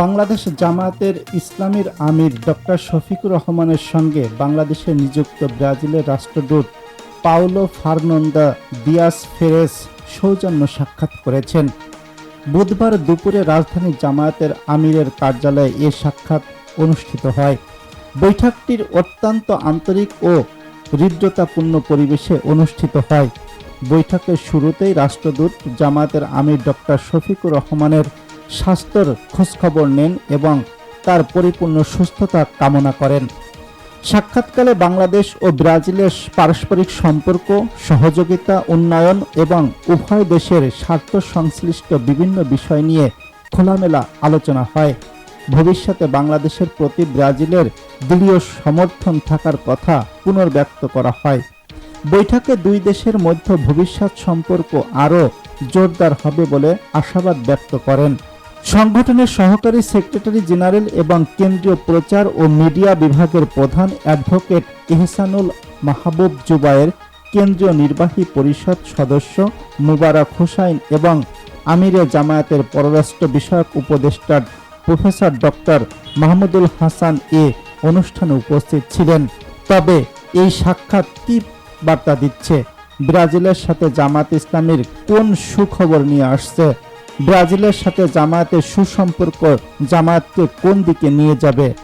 বাংলাদেশ জামায়াতের ইসলামীর আমির ডক্টর শফিকুর রহমানের সঙ্গে বাংলাদেশে নিযুক্ত ব্রাজিলের রাষ্ট্রদূত পাওলো ফার্নন্দা দিয়াস ফেরেস সৌজন্য সাক্ষাৎ করেছেন। বুধবার দুপুরে রাজধানী জামায়াতের আমিরের কার্যালয়ে এ সাক্ষাৎ অনুষ্ঠিত হয়। বৈঠকটির অত্যন্ত আন্তরিক ও হৃদ্রতাপূর্ণ পরিবেশে অনুষ্ঠিত হয়। বৈঠকের শুরুতেই রাষ্ট্রদূত জামায়াতের আমির ডক্টর শফিকুর রহমানের স্বাস্থ্যের খোঁজখবর নেন এবং তার পরিপূর্ণ সুস্থতা কামনা করেন। সাক্ষাৎকালে বাংলাদেশ ও ব্রাজিলের পারস্পরিক সম্পর্ক, সহযোগিতা, উন্নয়ন এবং উভয় দেশের স্বার্থ সংশ্লিষ্ট বিভিন্ন বিষয় নিয়ে খোলামেলা আলোচনা হয়। ভবিষ্যতে বাংলাদেশের প্রতি ব্রাজিলের দলীয় সমর্থন থাকার কথা পুনর্ব্যক্ত করা হয়। বৈঠকে দুই দেশের মধ্যে ভবিষ্যৎ সম্পর্ক আরও জোরদার হবে বলে আশাবাদ ব্যক্ত করেন। সংগঠনের সহকারী সেক্রেটারি জেনারেল এবং কেন্দ্রীয় প্রচার ও মিডিয়া বিভাগের প্রধান অ্যাডভোকেট ইহসানুল মাহবুব জুবায়ের কেন্দ্রীয় নির্বাহী পরিষদ সদস্য মুবারক হুসাইন এবং আমিরে জামায়াতের পররাষ্ট্র বিষয়ক উপদেষ্টার প্রফেসর ডক্টর মাহমুদুল হাসান এ অনুষ্ঠানে উপস্থিত ছিলেন। তবে এই সাক্ষাৎ কি বার্তা দিচ্ছে? ব্রাজিলের সাথে জামাত ইসলামের কোন সুখবর নিয়ে আসছে? ব্রাজিলের সাথে জামায়াতের সুসম্পর্ক জামায়াতকে কোন দিকে নিয়ে যাবে?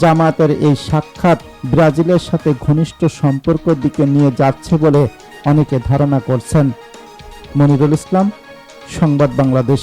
জামায়াতের এই সাক্ষাৎ ব্রাজিলের সাথে ঘনিষ্ঠ সম্পর্কের দিকে নিয়ে যাচ্ছে বলে অনেকে ধারণা করছেন। মনিরুল ইসলাম, সংবাদ বাংলাদেশ।